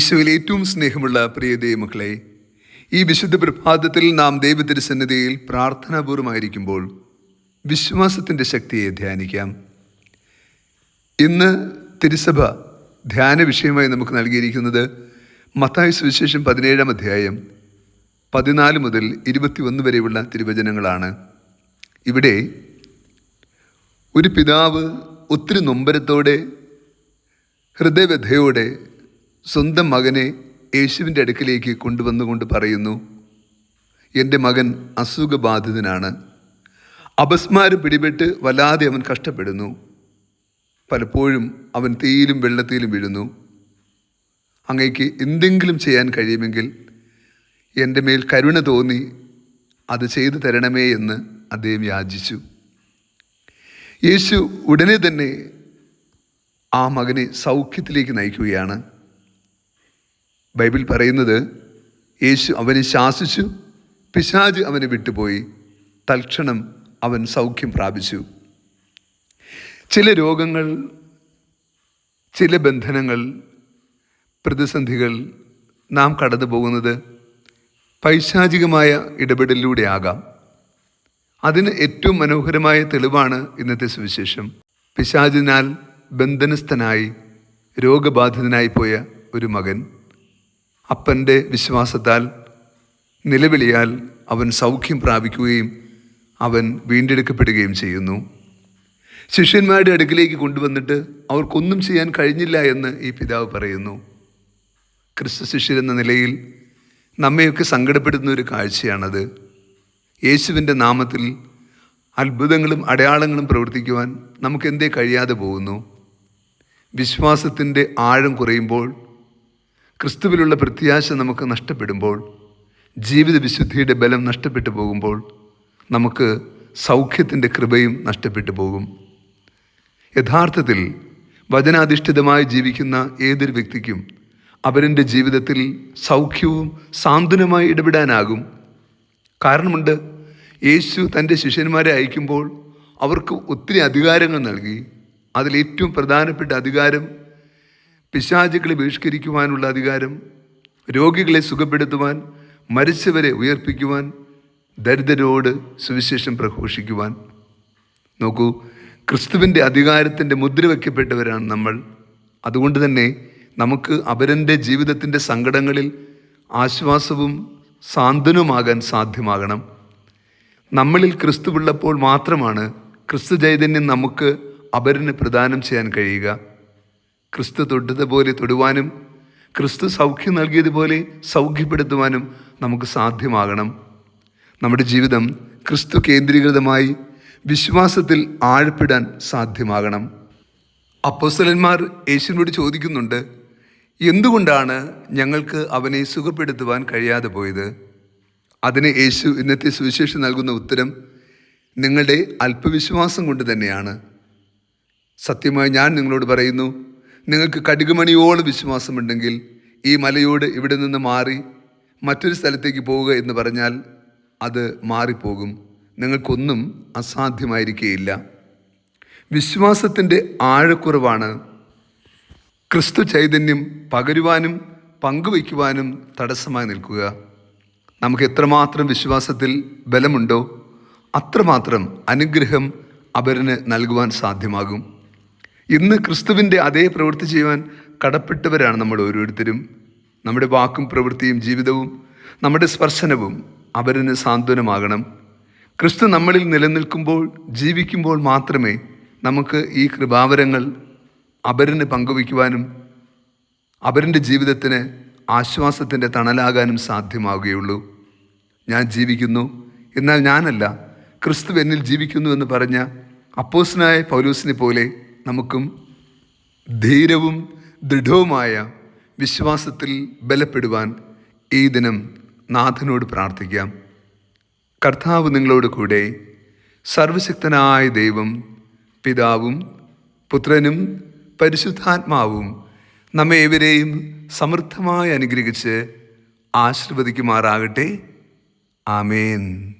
ഈശോയിൽ ഏറ്റവും സ്നേഹമുള്ള പ്രിയ ദൈവമക്കളെ ഈ വിശുദ്ധ പ്രഭാതത്തിൽ നാം ദൈവത്തിരുസന്നിധിയിൽ പ്രാർത്ഥനാപൂർവമായിരിക്കുമ്പോൾ വിശ്വാസത്തിന്റെ ശക്തിയെ ധ്യാനിക്കാം. ഇന്ന് തിരുസഭ ധ്യാന വിഷയമായി നമുക്ക് നൽകിയിരിക്കുന്നത് മത്തായ സുവിശേഷം പതിനേഴാം അധ്യായം പതിനാല് മുതൽ ഇരുപത്തിയൊന്ന് വരെയുള്ള തിരുവചനങ്ങളാണ്. ഇവിടെ ഒരു പിതാവ് ഒത്തിരി നൊമ്പരത്തോടെ ഹൃദയവ്യഥയോടെ സ്വന്തം മകനെ യേശുവിന്റെ അടുക്കിലേക്ക് കൊണ്ടുവന്നുകൊണ്ട് പറയുന്നു എന്റെ മകൻ അസുഖബാധിതനാണ്. അപസ്മാരം പിടിപെട്ട് വല്ലാതെ അവൻ കഷ്ടപ്പെടുന്നു. പലപ്പോഴും അവൻ തീയിലും വെള്ളത്തിലും വീഴുന്നു. അങ്ങയ്ക്ക് എന്തെങ്കിലും ചെയ്യാൻ കഴിയുമെങ്കിൽ എന്റെ മേൽ കരുണ തോന്നി അത് ചെയ്തു തരണമേ എന്ന് അദ്ദേഹം യാചിച്ചു. യേശു ഉടനെ തന്നെ ആ മകനെ സൗഖ്യത്തിലേക്ക് നയിക്കുകയാണ്. ബൈബിൾ പറയുന്നത് യേശു അവനെ ശാസിച്ചു പിശാജ് അവനെ വിട്ടുപോയി തൽക്ഷണം അവൻ സൗഖ്യം പ്രാപിച്ചു. ചില രോഗങ്ങൾ ചില ബന്ധനങ്ങൾ പ്രതിസന്ധികൾ നാം കടന്നു പോകുന്നത് പൈശാചികമായ ഇടപെടലിലൂടെ ആകാം. അതിന് ഏറ്റവും മനോഹരമായ തെളിവാണ് ഇന്നത്തെ സുവിശേഷം. പിശാചിനാൽ ബന്ധനസ്ഥനായി രോഗബാധിതനായി പോയ ഒരു മകൻ. അപ്പന്റെ വിശ്വാസത്താൽ നിലവിളിയാൽ അവൻ സൗഖ്യം പ്രാപിക്കുകയും അവൻ വീണ്ടെടുക്കപ്പെടുകയും ചെയ്യുന്നു. ശിഷ്യന്മാരുടെ അടുക്കിലേക്ക് കൊണ്ടുവന്നിട്ട് അവർക്കൊന്നും ചെയ്യാൻ കഴിഞ്ഞില്ല എന്ന് ഈ പിതാവ് പറയുന്നു. ക്രിസ്തു ശിഷ്യരെന്ന നിലയിൽ നമ്മയൊക്കെ സങ്കടപ്പെടുത്തുന്ന ഒരു കാഴ്ചയാണത്. യേശുവിന്റെ നാമത്തിൽ അത്ഭുതങ്ങളും അടയാളങ്ങളും പ്രവർത്തിക്കുവാൻ നമുക്കെന്തേ കഴിയാതെ പോകുന്നു. വിശ്വാസത്തിന്റെ ആഴം കുറയുമ്പോൾ ക്രിസ്തുവിലുള്ള പ്രത്യാശ നമുക്ക് നഷ്ടപ്പെടുമ്പോൾ ജീവിത വിശുദ്ധിയുടെ ബലം നഷ്ടപ്പെട്ടു പോകുമ്പോൾ നമുക്ക് സൗഖ്യത്തിന്റെ കൃപയും നഷ്ടപ്പെട്ടു പോകും. യഥാർത്ഥത്തിൽ വചനാധിഷ്ഠിതമായി ജീവിക്കുന്ന ഏതൊരു വ്യക്തിക്കും അവരന്റെ ജീവിതത്തിൽ സൗഖ്യവും സാന്ത്വനമായി ഇടപെടാനാകും. കാരണമുണ്ട് യേശു തന്റെ ശിഷ്യന്മാരെ അയക്കുമ്പോൾ അവർക്ക് ഒത്തിരി അധികാരങ്ങൾ നൽകി. അതിലേറ്റവും പ്രധാനപ്പെട്ട അധികാരം പിശാചുക്കളെ ബഹിഷ്കരിക്കുവാനുള്ള അധികാരം രോഗികളെ സുഖപ്പെടുത്തുവാൻ മരിച്ചവരെ ഉയർപ്പിക്കുവാൻ ദരിദ്രരോട് സുവിശേഷം പ്രഘോഷിക്കുവാൻ. നോക്കൂ ക്രിസ്തുവിന്റെ അധികാരത്തിന്റെ മുദ്ര വയ്ക്കപ്പെട്ടവരാണ് നമ്മൾ. അതുകൊണ്ട് തന്നെ നമുക്ക് അവരന്റെ ജീവിതത്തിന്റെ സങ്കടങ്ങളിൽ ആശ്വാസവും സാന്ത്വനവുമാകാൻ സാധ്യമാകണം. നമ്മളിൽ ക്രിസ്തുവുള്ളപ്പോൾ മാത്രമാണ് ക്രിസ്തു ചൈതന്യം നമുക്ക് അപരന് പ്രദാനം ചെയ്യാൻ കഴിയുക. ക്രിസ്തു തൊട്ടതുപോലെ തൊടുവാനും ക്രിസ്തു സൗഖ്യം നൽകിയതുപോലെ സൗഖ്യപ്പെടുത്തുവാനും നമുക്ക് സാധ്യമാകണം. നമ്മുടെ ജീവിതം ക്രിസ്തു കേന്ദ്രീകൃതമായി വിശ്വാസത്തിൽ ആഴപ്പെടാൻ സാധ്യമാകണം. അപ്പോസ്തലന്മാർ യേശുവിനോട് ചോദിക്കുന്നുണ്ട് എന്തുകൊണ്ടാണ് ഞങ്ങൾക്ക് അവനെ സുഖപ്പെടുത്തുവാൻ കഴിയാതെ പോയത്? അതിന് യേശു ഇന്നത്തെ സുവിശേഷം നൽകുന്ന ഉത്തരം നിങ്ങളുടെ അല്പവിശ്വാസം കൊണ്ട് തന്നെയാണ്. സത്യമായി ഞാൻ നിങ്ങളോട് പറയുന്നു നിങ്ങൾക്ക് കടുകുമണിയോളം വിശ്വാസമുണ്ടെങ്കിൽ ഈ മലയോട് ഇവിടെ നിന്ന് മാറി മറ്റൊരു സ്ഥലത്തേക്ക് പോവുക എന്ന് പറഞ്ഞാൽ അത് മാറിപ്പോകും. നിങ്ങൾക്കൊന്നും അസാധ്യമായിരിക്കുകയില്ല വിശ്വാസത്തിന്റെ ആഴക്കുറവാണ്. ക്രിസ്തു ചൈതന്യം പകരുവാനും പങ്കുവയ്ക്കുവാനും തടസ്സമായി നിൽക്കുക. നമുക്ക് എത്രമാത്രം വിശ്വാസത്തിൽ ബലമുണ്ടോ അത്രമാത്രം അനുഗ്രഹം അവരിന് നൽകുവാൻ സാധ്യമാകും. ഇന്ന് ക്രിസ്തുവിന്റെ അതേ പ്രവൃത്തി ചെയ്യുവാൻ കടപ്പെട്ടവരാണ് നമ്മൾ ഓരോരുത്തരും. നമ്മുടെ വാക്കും പ്രവൃത്തിയും ജീവിതവും നമ്മുടെ സ്പർശനവും അവരിന് സാന്ത്വനമാകണം. ക്രിസ്തു നമ്മളിൽ നിലനിൽക്കുമ്പോൾ ജീവിക്കുമ്പോൾ മാത്രമേ നമുക്ക് ഈ കൃപാവരങ്ങൾ അവരിന് പങ്കുവയ്ക്കുവാനും അവരിന്റെ ജീവിതത്തിന് ആശ്വാസത്തിന്റെ തണലാകാനും സാധ്യമാവുകയുള്ളൂ ഞാൻ ജീവിക്കുന്നു. എന്നാൽ ഞാനല്ല ക്രിസ്തു എന്നിൽ ജീവിക്കുന്നു എന്ന് പറഞ്ഞ അപ്പോസിനായ പൗലൂസിനെ പോലെ നമുക്കും ധീരവും ദൃഢവുമായ വിശ്വാസത്തിൽ ബലപ്പെടുവാൻ ഈ ദിനം നാഥനോട് പ്രാർത്ഥിക്കാം. കർത്താവ് നിങ്ങളോട് കൂടെ സർവശക്തനായ ദൈവം പിതാവും പുത്രനും പരിശുദ്ധാത്മാവും നമ്മെ ഏവരെയും സമൃദ്ധമായി അനുഗ്രഹിച്ച് ആശീർവദിക്കുമാറാകട്ടെ. ആമേൻ.